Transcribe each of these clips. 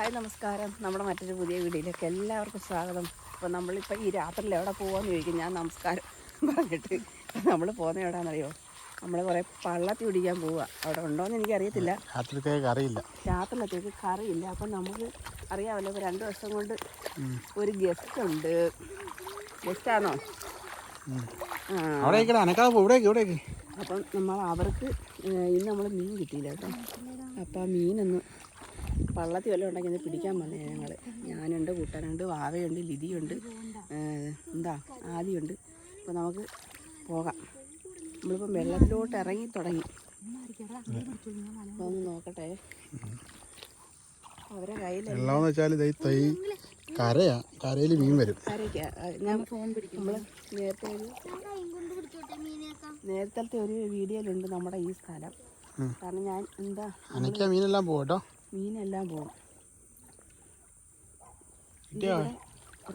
Hi നമസ്കാരം. നമ്മുടെ മറ്റൊരു പുതിയ വീഡിയോയിലേക്ക് എല്ലാവർക്കും സ്വാഗതം. അപ്പോൾ നമ്മളിപ്പോൾ ഈ രാത്രിയിൽ എവിടെ പോകാമെന്ന് ചോദിക്കും. ഞാൻ നമസ്കാരം പറഞ്ഞിട്ട് നമ്മൾ പോകുന്ന എവിടെയാണെന്നറിയോ നമ്മൾ കുറേ പള്ളത്തി പിടിക്കാൻ പോവുക അവിടെ ഉണ്ടോയെന്ന് എനിക്കറിയത്തില്ല. രാത്രിത്തേക്ക് അറിയില്ല. രാത്രിയിലത്തേക്ക് കറിയില്ല. അപ്പം നമുക്ക് അറിയാമല്ലോ ഇപ്പോൾ രണ്ട് വർഷം കൊണ്ട് ഒരു ഗസ്റ്റ് ഉണ്ട്. ഗസ്റ്റാണോ അപ്പം നമ്മൾ അവർക്ക് ഇന്ന് നമ്മൾ മീൻ കിട്ടിയില്ല കേട്ടോ. അപ്പം ആ മീനൊന്ന് പള്ളത്തി വല്ലതും ഉണ്ടെങ്കിൽ ഒന്ന് പിടിക്കാൻ വന്നേ ഞങ്ങൾ ഞാനുണ്ട് കൂട്ടാനുണ്ട് വാവയുണ്ട് ലിതിയുണ്ട് എന്താ ആദിയുണ്ട്. അപ്പോൾ നമുക്ക് പോകാം. നമ്മളിപ്പം വെള്ളത്തിലോട്ട് ഇറങ്ങി തുടങ്ങി. അപ്പോൾ ഒന്ന് നോക്കട്ടെ. അവരെ കയ്യിൽ വെള്ളമെന്ന് വെച്ചാൽ ഇതേ തൈ കരയാ. കരയിൽ മീൻ വരും. ഞാൻ ഫോൺ പിടിക്കും നമ്മൾ നേരത്തെ ഒരു നേരത്തെ ഒരു വീഡിയോയിലുണ്ട് നമ്മുടെ ഈ സ്ഥലം. കാരണം ഞാൻ എന്താ അനക്കാ മീനെല്ലാം പോകട്ടോ കേട്ടോ മീനെല്ലാം പോകും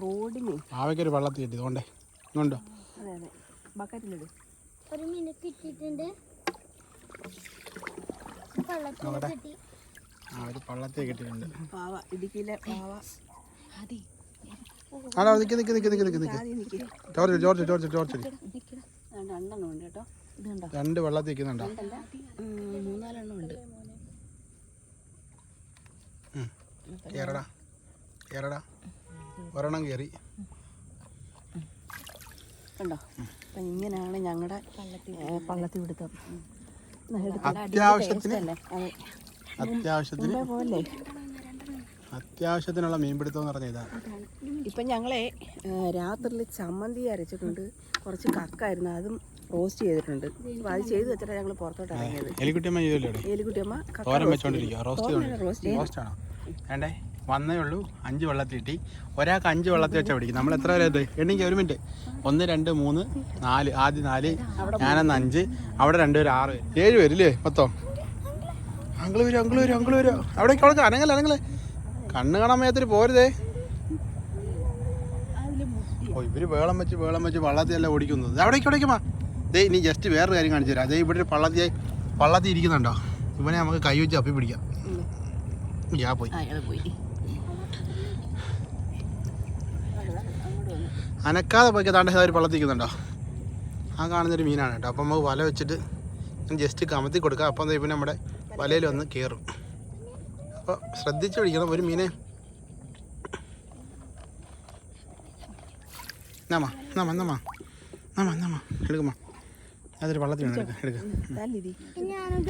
റോഡിന് ആവയ്ക്കൊരു വെള്ളത്തിൽ കിട്ടി. ഇതുകൊണ്ടേ. അതെ അതെ. ബക്കറ്റിലിടും. ഒരു കിട്ടിയിട്ടുണ്ട്. പാവ ഇടുക്കിയിലെ പാവ. ആടാ നിക്ക് നിക്ക് നിക്ക് നിക്ക് നിക്ക്. കണ്ടോ? രണ്ട് വെള്ളത്തിൽ നിൽക്കുന്നുണ്ടോ? കയറടാ കേറടാ. ഒരെണ്ണം കയറി കണ്ടോ? അപ്പം ഇങ്ങനെയാണ് ഞങ്ങളുടെ പള്ളത്തി പിടുത്തം. അത്യാവശ്യത്തിന് അത്യാവശ്യത്തിന് അത്യാവശ്യത്തിനുള്ള മീൻപിടുത്തം എന്ന് പറഞ്ഞ ഇതാ. ഇപ്പം ഞങ്ങളെ രാത്രിയിൽ ചമ്മന്തി അരച്ചിട്ടുണ്ട്. കുറച്ച് കക്കായിരുന്നു. അതും റോസ്റ്റ് ചെയ്തിട്ടുണ്ട്. അപ്പോൾ അത് ചെയ്ത് വെച്ചിട്ടാണ് ഞങ്ങൾ പുറത്തോട്ട് ഇറങ്ങിയത്. എലിക്കുട്ടിയമ്മ എലിക്കുട്ടിയമ്മ റോസ്റ്റ്. റോസ്റ്റ് ആണോ വേണ്ടേ? വന്നേ ഉള്ളൂ. അഞ്ച് വെള്ളത്തിൽ കിട്ടി ഒരാൾക്ക് അഞ്ച് വെള്ളത്തിൽ വെച്ചാൽ പിടിക്കും. നമ്മൾ എത്ര വരെ എണ്ണിക്ക് ഒരു മിനിറ്റ്. ഒന്ന് രണ്ട് മൂന്ന് നാല്. ആദ്യം നാല് ഞാനന്ന് അഞ്ച്. അവിടെ രണ്ട് പേര് ആറ് ഏഴ് പേരില്ലേ മൊത്തം? അങ്കിൾ വരും അങ്കിൾ വരും അങ്കിൾ വരും. അവിടേക്ക് അവിടെ അനങ്ങല അനങ്ങളെ കണ്ണ് കാണാൻ മേത്തിരി പോരുതേ. ഓ ഇവർ വേളം വെച്ച് വേളം വെച്ച് വള്ളത്തിയല്ല ഓടിക്കുന്നത്. അവിടേക്ക് മാ ദേ ഇനി ജസ്റ്റ് വേറൊരു കാര്യം കാണിച്ചു തരാം. അതേ ഇവിടെ ഒരു പള്ളത്തി പള്ളത്തി ഇരിക്കുന്നുണ്ടോ? ഇവനെ നമുക്ക് കൈ വെച്ച് അപ്പി പിടിക്കാം. ഞാൻ പോയി പോയി അനക്കാതെ പോയി താണ്ടെ ഒരു പള്ളത്തി ഇരിക്കുന്നുണ്ടോ ആ കാണുന്നൊരു മീനാണ് കേട്ടോ. അപ്പം നമുക്ക് വല വെച്ചിട്ട് ജസ്റ്റ് കമത്തി കൊടുക്കാം. അപ്പം ഇവൻ നമ്മുടെ വലയിൽ വന്ന് കയറും അപ്പോൾ ശ്രദ്ധിച്ച് പിടിക്കണം. ഒരു മീനെ. നമ്മ നമ്മ നമ്മ നമ്മ നമ്മ എടുക്കുമ്മ അതൊരു വള്ളത്തിൽ എടുക്ക എടുക്ക.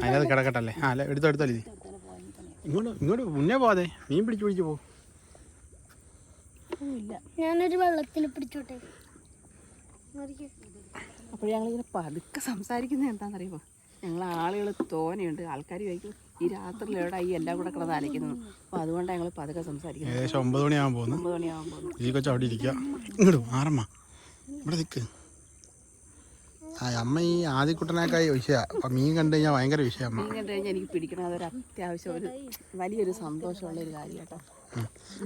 അതിനകത്ത് കിടക്കട്ടല്ലേ ആ അല്ല? എടുത്തോ എടുത്തോ ഇത് ഇങ്ങോട്ട് ഇങ്ങോട്ട് മുന്നേ പോവാതെ മീൻ പിടിച്ച് പിടിച്ച് പോകും ഇല്ല ഞാനൊരു വെള്ളത്തിൽ പിടിച്ചോട്ടെ. അപ്പോൾ ഞങ്ങളിങ്ങനെ പതുക്കെ സംസാരിക്കുന്നത് എന്താണെന്നറിയുമോ? ഞങ്ങൾ ആളുകൾ തോനെയുണ്ട്. ആൾക്കാർ ചോദിക്കും ഈ രാത്രി എവിടെ ഈ എല്ലാം കൂടെ കിടന്ന് അലയ്ക്കുന്നത് അപ്പോൾ അതുകൊണ്ടാണ് ഞങ്ങൾ പതുക്കെ സംസാരിക്കുന്നത്. ഏകദേശം ഒമ്പത് മണിയാകാൻ പോകുന്നു. ഒമ്പത് മണിയാകുമ്പോൾ ഈ കൊച്ചു അവിടെ ഇരിക്കുക. ഇങ്ങോട്ട് ആറമ്മ. ഇവിടെ നിൽക്ക് ആ അമ്മ ഈ ആദ്യക്കുട്ടനേക്കായി വിഷയമാണ് അപ്പം മീൻ കണ്ടു കഴിഞ്ഞാൽ ഭയങ്കര വിഷയ അമ്മ. മീൻ കണ്ടു കഴിഞ്ഞാൽ എനിക്ക് പിടിക്കണം. അതൊരു അത്യാവശ്യം ഒരു വലിയൊരു സന്തോഷമുള്ള ഒരു കാര്യം കേട്ടോ.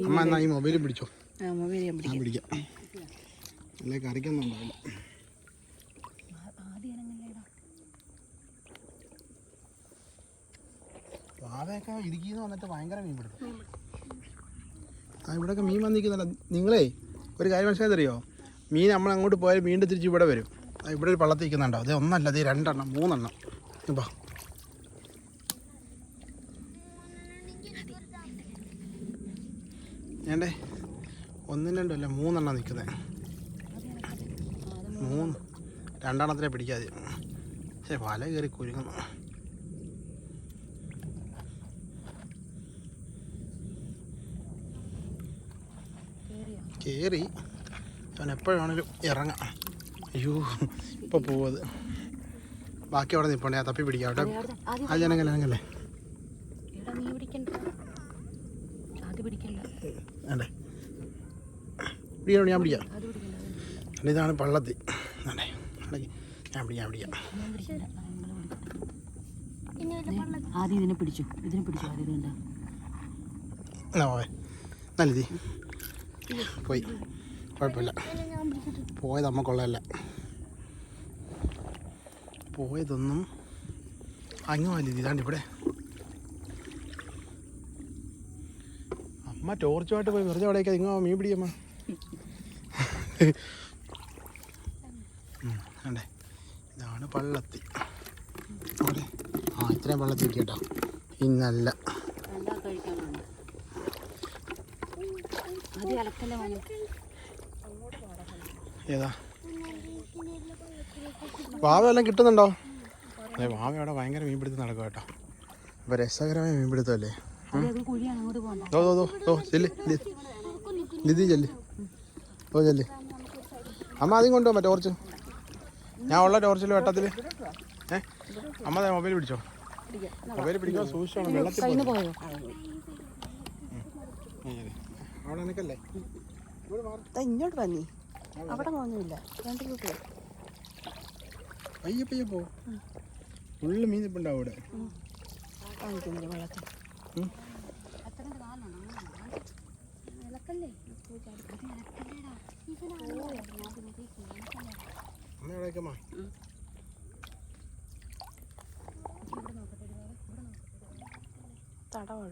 അമ്മ എന്നാ ഈ മൊബൈലും പിടിച്ചോ? ആ മൊബൈൽ ഞാൻ പിടിക്കാം. പിടിക്കാം. അല്ലേ കറിക്കൊന്നും ഉണ്ടാവില്ല. വാവയൊക്കെ ഇടുക്കിന്ന് വന്നിട്ട് ഭയങ്കര മീൻ പിടുത്തം ആ ഇവിടെയൊക്കെ മീൻ വന്നിരിക്കുന്നില്ല നിങ്ങളേ ഒരു കാര്യം മനസ്സിലാതറിയോ മീൻ നമ്മൾ അങ്ങോട്ട് പോയാൽ വീണ്ടും തിരിച്ച് ഇവിടെ വരും. ഇവിടെ ഒരു പള്ളത്തിൽ നിൽക്കുന്നുണ്ടോ. അത് ഒന്നല്ല അത് രണ്ടെണ്ണം മൂന്നെണ്ണം. ഇപ്പം ഏണ്ടേ? ഒന്നും രണ്ടും അല്ല മൂന്നെണ്ണം നിൽക്കുന്നത് മൂന്ന്. രണ്ടെണ്ണത്തിനെ പിടിക്കാതെ പക്ഷേ വല കയറി കുരുങ്ങുന്നു. കയറി അവൻ എപ്പോഴാണേലും ഇറങ്ങാം. അയ്യോ ഇപ്പോൾ പോവത്. ബാക്കി അവിടെ നിൽപ്പണ്ടേ തപ്പി പിടിക്കാം അവിടെ ആ പിടിക്കണ്ട. വേണ്ടേ? പിടിക്കണോ? ഞാൻ പിടിക്കാം. അത് പിടിക്കണ്ട ഇതാണ് പള്ളത്തി. ഞാൻ പിടിക്കാം ഞാൻ പിടിക്കാം. ആദ്യം ഇതിനെ പിടിച്ചു. ഇതിനെ പിടിച്ചു ആദ്യം ഇതുണ്ട് നല്ലതി പോയി. കുഴപ്പമില്ല. പോയത് നമുക്കുള്ളതല്ല പോയതൊന്നും അങ്ങനെ വലിയ ഇതാണ്ട് ഇവിടെ. അമ്മ ടോർച്ചുമായിട്ട് പോയി. വെറുതെ അവിടേക്ക് ഇങ്ങോ മീൻ പിടിയമ്മ ഉം, കണ്ടേ? ഇതാണ് പള്ളത്തി. അവിടെ. ആ ഇത്രയും പള്ളത്തി കേട്ടോ ഇന്നല്ല. ഏതാ? വാവ വല്ലതും കിട്ടുന്നുണ്ടോ? അതെ വാവ അവിടെ ഭയങ്കര മീൻ പിടുത്തം നടക്കും കേട്ടോ. അപ്പോൾ രസകരമായ മീൻ പിടുത്തല്ലേ ദോ ദോ ദോ ദോ ചെല്ല് ലിതി ചെല്ല്. ഓ ചെല്ല്. അമ്മ ആദ്യം മറ്റേ ടോർച്ച് ഞാൻ ഉള്ള ടോർച്ചിൽ വെട്ടത്തിൽ. ഏ? അമ്മ അതെ മൊബൈൽ പിടിച്ചോ. മൊബൈൽ പിടിക്കാൻ സൂക്ഷിച്ചോണം വെള്ളത്തിൽ പോയോ. അവിടെ നിനക്കല്ലേ. ദാ ഇങ്ങോട്ട് വന്നി അവിടെ ഒന്നുമില്ല രണ്ട് കൂട്ടി പയ്യെ പയ്യെ പോ. ഫുള്ള് മീൻ ഇപ്പം ഉണ്ടാവും ഇവിടെ കാണിക്കുന്നില്ല വെള്ളത്തിൽ.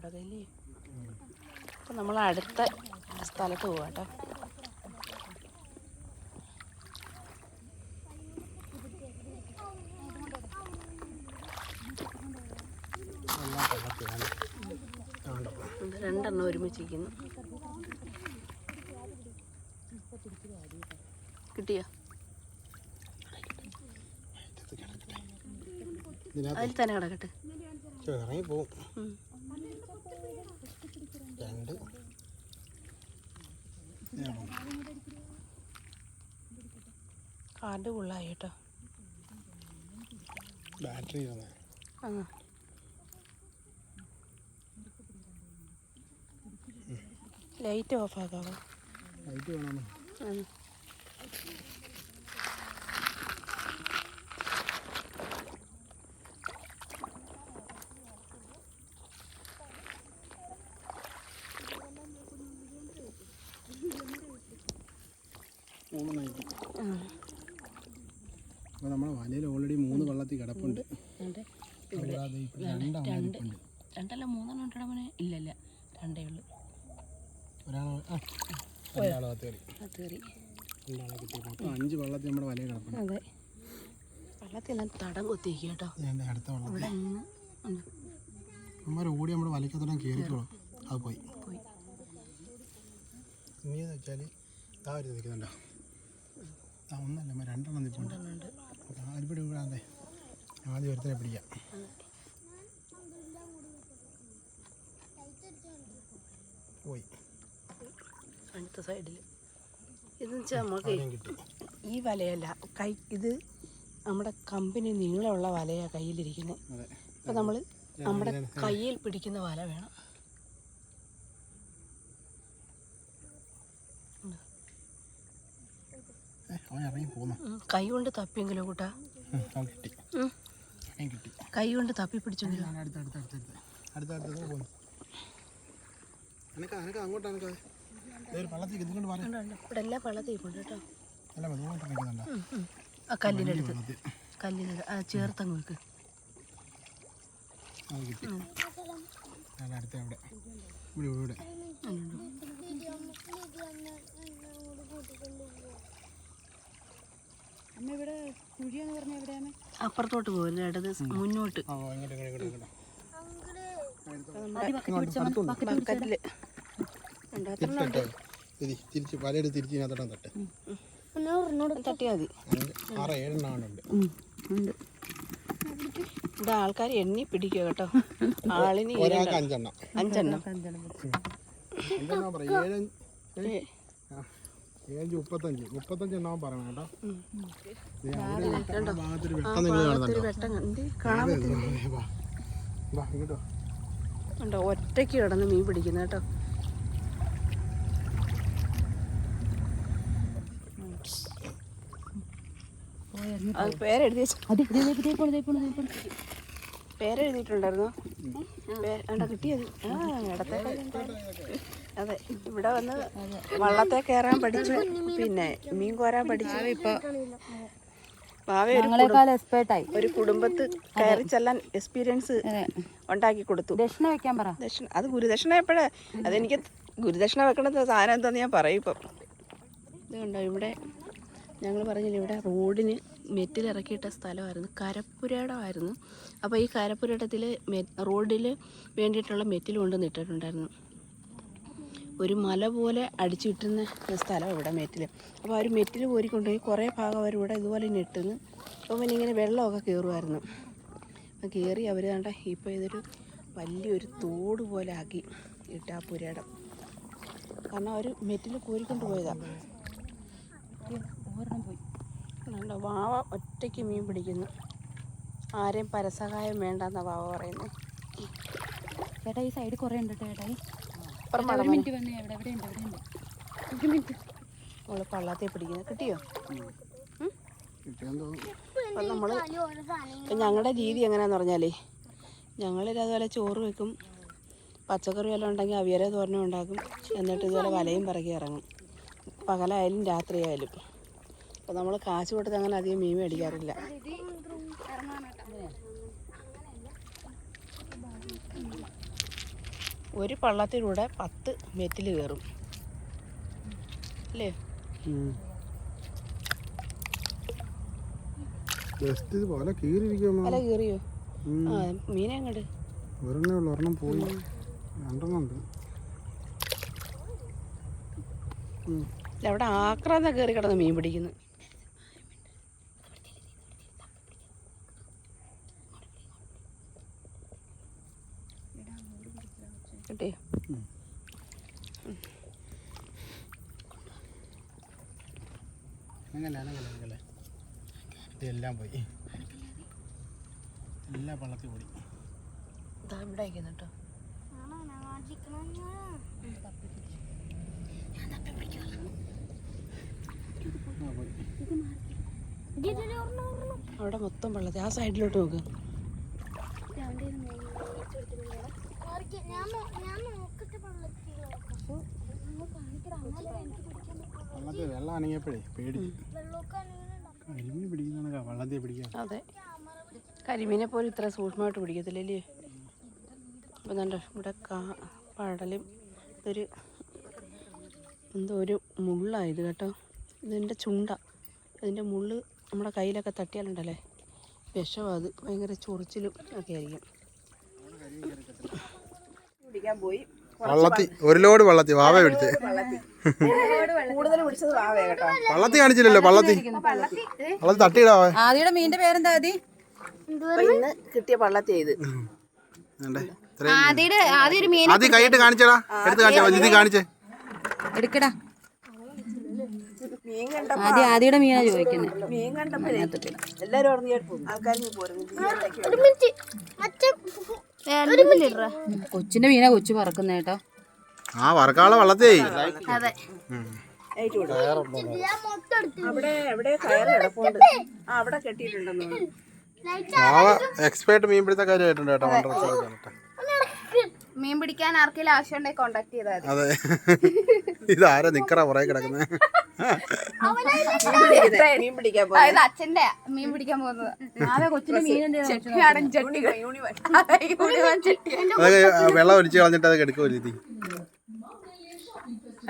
അതല്ലേ അപ്പം നമ്മൾ അടുത്ത സ്ഥലത്ത് പോവാം കേട്ടോ എല്ലാം പള്ളത്തിലാണ് കണ്ടോ ഇത് ഒരുമിച്ചിരിക്കുന്നു കിട്ടിയോ? അതിൽ തന്നെ കിടക്കട്ടെ. ഇറങ്ങി പോവും രണ്ട്. കാർഡ് ഫുള്ളായി കേട്ടോ. ബാറ്ററി ആ. ലൈറ്റ് ഓഫ് ആക്കാമോ ലൈറ്റ്. മൂന്ന് അപ്പോൾ നമ്മുടെ വലയിൽ ഓൾറെഡി മൂന്ന് വള്ളത്തിൽ കിടപ്പുണ്ട് ഉണ്ട്. കൂടാതെ ഇപ്പോൾ രണ്ടെണ്ണം ഇരിപ്പുണ്ട് രണ്ടല്ല മൂന്നെണ്ണം ഉണ്ടോ മോനെ ഇല്ല ഇല്ല രണ്ടേ ഉള്ളൂ ഒരാൾ ആ രണ്ടാളെ കയറി അത് കയറി രണ്ടാളെ കിട്ടിയപ്പോൾ അപ്പോൾ അഞ്ച് വള്ളത്തിൽ നമ്മുടെ വലയിൽ കിടപ്പുണ്ട്. അതെ. വെള്ളത്തിലെല്ലാം തടം കൊത്തിയിരിക്കും കേട്ടോ. അടുത്ത വള്ളം. അമ്മ ഓടി നമ്മുടെ വലയ്ക്കത്തോളം കയറിക്കോളും. അത് പോയി. പോയി. ഇനിയെന്ന് വെച്ചാൽ താ ഒരു നിൽക്കുന്നുണ്ടോ? ആ ഒന്നല്ല അമ്മ രണ്ടെണ്ണം നിൽപ്പുണ്ട്. ആരിപ്പിടി വിടാതെ ആദ്യം ഒരുത്തരെ പിടിക്കാം. പോയി. അടുത്ത സൈഡിൽ ഇതെന്ന് വെച്ചാൽ നമുക്ക് ഈ വലയല്ല കൈ ഇത് നമ്മുടെ കമ്പനി നീളമുള്ള വലയാണ് കയ്യിലിരിക്കുന്നത് അപ്പം നമ്മൾ നമ്മുടെ കയ്യിൽ പിടിക്കുന്ന വല വേണം. കൈ കൊണ്ട് തപ്പിയെങ്കിലോ കൂട്ടാ? കൈ കൊണ്ട് തപ്പി പിടിച്ചെങ്കിലോ? അടുത്ത അടുത്ത അടുത്ത അടുത്ത. അടുത്ത അടുത്ത പോന്നു. ഇവിടെ എല്ലാം കേട്ടോ. ആ കല്ലിനടുത്ത് കല്ലിനടുത്ത് ആ ചേർത്തങ്ങ് വെക്ക്. അപ്പുറത്തോട്ട് പോകല്ലേ ഇടത് മുന്നോട്ട്. തിരിച്ച് വലയുടെ തിരിച്ച് ഇതിനകത്തോട്ടാൻ തട്ടെ. തട്ടിയാൽ മതി. ആറ് ഏഴെണ്ണാണുണ്ട് ഉണ്ട്. ഇവിടെ ആൾക്കാർ എണ്ണി പിടിക്കുക കേട്ടോ. ആളിന് ഒരാൾക്ക് അഞ്ചെണ്ണം. അഞ്ചെണ്ണം. ഏഴ് മുപ്പത്തഞ്ച്. മുപ്പത്തഞ്ച് എണ്ണം പറയണം കേട്ടോ. ഭാഗത്തൊരു വെട്ടം നിങ്ങൾ കാണുന്നുണ്ടോ? ഒറ്റയ്ക്ക് കിടന്ന് മീൻ പിടിക്കുന്ന കേട്ടോ. അത് പേരെഴുതി അത്. പേരെഴുതിയിട്ടുണ്ടായിരുന്നോ? പേ- കിട്ടിയത്? ആ ഇടത്തെ അതെ ഇവിടെ വന്ന് വള്ളത്തെ കയറാൻ പഠിച്ചു. പിന്നെ മീൻ കോരാൻ പഠിച്ചു. ഇപ്പൊ എക്സ്പേർട്ടായി ഒരു കുടുംബത്ത് കയറി ചെല്ലാൻ എക്സ്പീരിയൻസ് ഉണ്ടാക്കി കൊടുത്തു. ദക്ഷിണ വെക്കാൻ പറ. ദക്ഷിണ അത് ഗുരുദക്ഷിണ എപ്പോഴേ? അതെനിക്ക് ഗുരുദക്ഷിണ വെക്കണ സാധനം എന്താന്ന് ഞാൻ പറയും ഇപ്പം. ഇതുണ്ടോ ഇവിടെ? ഞങ്ങൾ പറഞ്ഞില്ല ഇവിടെ റോഡിന് മെറ്റിലിറക്കിയിട്ട സ്ഥലമായിരുന്നു. കരപ്പുരയിടമായിരുന്നു അപ്പോൾ ഈ കരപ്പുരയിടത്തിൽ റോഡിൽ വേണ്ടിയിട്ടുള്ള മെറ്റിൽ കൊണ്ട് നിട്ടിട്ടുണ്ടായിരുന്നു ഒരു മല പോലെ അടിച്ചിട്ടുന്ന സ്ഥലമാണ് ഇവിടെ മെറ്റിൽ അപ്പോൾ അവർ മെറ്റിൽ കോരിക്കൊണ്ടുപോയി കുറേ ഭാഗം അവർ ഇതുപോലെ നെട്ടുന്നു അപ്പോൾ പിന്നെ ഇങ്ങനെ വെള്ളമൊക്കെ കയറുമായിരുന്നു. അപ്പോൾ കയറി അവർ കണ്ട ഇപ്പോൾ ഇതൊരു വലിയൊരു തോട് പോലെ ആക്കി ഇട്ട ആ പുരയിടം കാരണം അവർ മെറ്റിൽ കോരിക്കൊണ്ട് പോയതാണ് ഒരെണ്ണം പോയി. വാവ ഒറ്റയ്ക്ക് മീൻ പിടിക്കുന്നു. ആരെയും പരസഹായം വേണ്ട വേണ്ടെന്നാ വാവ പറയുന്നു. ചേട്ടാ ഈ സൈഡ് കുറേ ഉണ്ട് ഒരു മിനിറ്റ് വന്നേ എവിടെ എവിടെ ഉണ്ട് എവിടെ ഉണ്ട്? ഒരു മിനിറ്റ് നമ്മൾ പള്ളത്തെ പിടിക്കുന്നത് കിട്ടിയോ? അപ്പം നമ്മൾ ഞങ്ങളുടെ രീതി എങ്ങനെയാന്ന് പറഞ്ഞാലേ ഞങ്ങൾ അതുപോലെ ചോറ് വെക്കും പച്ചക്കറി വല്ലതും ഉണ്ടെങ്കിൽ അവിയല തോരണം ഉണ്ടാക്കും എന്നിട്ട് ഇതുപോലെ വലയും പറക്കി ഇറങ്ങും. പകലായാലും രാത്രിയായാലും. അപ്പോൾ നമ്മൾ കാശ് കൊടുത്ത് അങ്ങനെ അധികം മീൻ മേടിക്കാറില്ല. ഒരു പള്ളത്തിലൂടെ പത്ത് മെറ്റിൽ കയറും. അല്ലേ? വല കീറിയോ? മീനെ അങ്ങോട്ട് ഒരെണ്ണേ ഉള്ളൂ ഒരെണ്ണം പോയി. രണ്ടെണ്ണം ഉണ്ട്. അവിടെ ആക്രാന്ത കയറി കിടന്ന് മീൻ പിടിക്കുന്നു. കിട്ടിയോ അങ്ങനെ അങ്ങനെ അങ്ങനെ ഇതെല്ലാം പോയി. എല്ലാ പള്ളത്തിൽ പോയി. ഇവിടെ അയക്കുന്നു കേട്ടോ അവിടെ മൊത്തം വെള്ളത്തിൽ ആ സൈഡിലോട്ട് നോക്ക്. വെള്ളത്തിൽ വെള്ളം അനങ്ങിയപ്പോഴേ ഉണ്ടാവും. കരിമീൻ പിടിക്കുന്ന വെള്ളത്തിൽ പിടിക്കാൻ. അതെ. കരിമീനെ പോലും ഇത്ര സൂക്ഷ്മമായിട്ട് പിടിക്കത്തില്ലല്ലേ? അപ്പം നല്ല ഇവിടെ കാ പടലും ഇതൊരു എന്തോ ഒരു മുള്ളായത് കേട്ടോ. ഇതിന്റെ ചുണ്ട. ഇതിന്റെ മുള്ള് നമ്മുടെ കയ്യിലൊക്കെ തട്ടിയാലുണ്ടല്ലേ? വിഷമാണ് അത്. ഭയങ്കര ചൊറിച്ചിലും ഒക്കെ ആയിരിക്കും. പിടിക്കാൻ പോയി. വള്ളത്തി ഒരു ലോഡ് വള്ളത്തി വാവ പിടിച്ച് കൂടുതൽ പിടിച്ചത് വാവേ കേട്ടോ. വള്ളത്തി കാണിച്ചില്ലല്ലോ വള്ളത്തി. വള്ളത്തി തട്ടിയിടാവേ ആദ്യയുടെ മീനിന്റെ പേരെന്താ ആദി? ഇന്ന് കിട്ടിയ പള്ളത്തി ഇത്. ആദ്യയുടെ ആദ്യം കൈയിട്ട് കാണിച്ചടാ എടുത്ത് കാണിച്ചാ ഇത് കാണിച്ചേ. എടുക്കടാ. മീൻ കണ്ട ആദ്യം ആദിയുടെ മീനാ ചോദിക്കുന്നത് മീൻ കണ്ടപ്പോഴേ എല്ലാരും ആൾക്കാരും കൊച്ചിന്റെ മീനാ കൊച്ചു പറക്കുന്ന കേട്ടോ. ആ വറക്കാളെ വള്ളത്തേ. അതെ. ഞാൻ മൊത്തം എടുത്തു അവിടെ എവിടെ കയറ് കിടപ്പുണ്ട്. ആ അവിടെ കെട്ടിയിട്ടുണ്ടെന്ന് തോന്നുന്നു വാവ എക്സ്പേർട്ട് മീൻ പിടുത്തക്കാരായിട്ടുണ്ട് കേട്ടോ മീൻ പിടിക്കാൻ ആർക്കെങ്കിലും ആവശ്യമുണ്ടെങ്കിൽ കോണ്ടാക്ട് ചെയ്താൽ അതെ. ഇതാരാ നിക്കറ പുറകെ കിടക്കുന്നത് മീൻ പിടിക്കാൻ അതായത് അച്ഛന്റെ മീൻ പിടിക്കാൻ പോകുന്നത്. ചെട്ടിയാടൻ ചട്ടികൾ യൂണിവേഴ്സ്. അതൊക്കെ വെള്ളം ഒലിച്ച് കളഞ്ഞിട്ട് അത് കെടുക്കുമല്ലോ ഇത്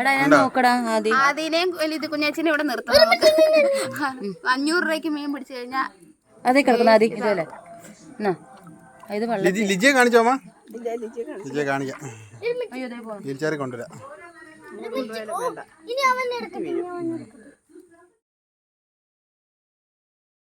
എടാ ഞാൻ നോക്കടാ ആദി ആദ്യനെയും ഇത് കുഞ്ഞാച്ചിനെ ഇവിടെ നിർത്തണം നമുക്ക്. അഞ്ഞൂറ് രൂപയ്ക്ക് മീൻ പിടിച്ചു കഴിഞ്ഞാൽ അതേ കിടക്കുന്ന. ആദി ഇതല്ലേ? എന്നാ ഇത് വെള്ളം ലിജി ലിജിയെ കാണിച്ചോ ലിജിയെ കാണിക്കാം. പോ ലിജിച്ചാറി കൊണ്ടുവരാം. ഇനി അവൻ എടുക്കട്ടെ.